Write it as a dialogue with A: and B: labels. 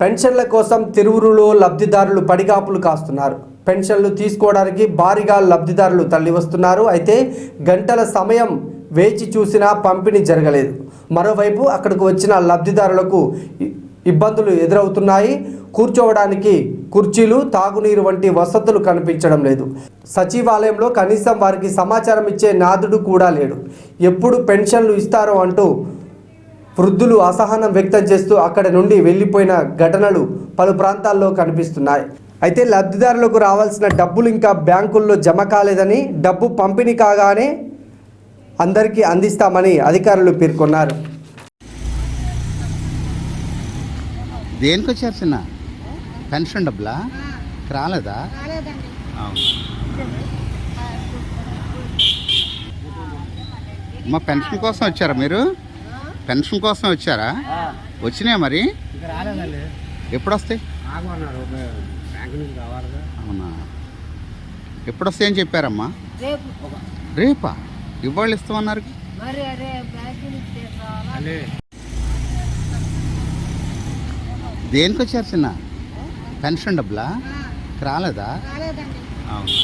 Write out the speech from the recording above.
A: పెన్షన్ల కోసం తిరువురులో లబ్ధిదారులు పడిగాపులు కాస్తున్నారు. పెన్షన్లు తీసుకోవడానికి భారీగా లబ్ధిదారులు తల్లి వస్తున్నారు అయితే గంటల సమయం వేచి చూసినా పంపిణీ జరగలేదు. మరోవైపు అక్కడికి వచ్చిన లబ్ధిదారులకు ఇబ్బందులు ఎదురవుతున్నాయి. కూర్చోవడానికి కుర్చీలు తాగునీరు వంటి వసతులు కనిపించడం లేదు. సచివాలయంలో కనీసం వారికి సమాచారం ఇచ్చే నాదుడు కూడా లేడు. ఎప్పుడు పెన్షన్లు ఇస్తారో అంటూ వృద్ధులు అసహనం వ్యక్తం చేస్తూ అక్కడి నుండి వెళ్ళిపోయిన ఘటనలు పలు ప్రాంతాల్లో కనిపిస్తున్నాయి. అయితే లబ్ధిదారులకు రావాల్సిన డబ్బులు ఇంకా బ్యాంకుల్లో జమ కాలేదని డబ్బు పంపిణీ కాగానే అందరికీ అందిస్తామని అధికారులు పేర్కొన్నారు.
B: దేనికి వచ్చారు చిన్న? పెన్షన్ డబ్బులా? రాలేదా? అవును. అమ్మ పెన్షన్ కోసం వచ్చారా మీరు? పెన్షన్ కోసం వచ్చారా? వచ్చినాయా మరి? ఎప్పుడు వస్తాయి అవునా? ఎప్పుడు వస్తాయని చెప్పారమ్మా?
C: రేపు.
B: రేపా? ఇవాళ ఇస్తామన్నారు దేనికి వచ్చారు చిన్న? పెన్షన్ డబ్బులా?
C: ఆ,
B: రాలేదా? అవును?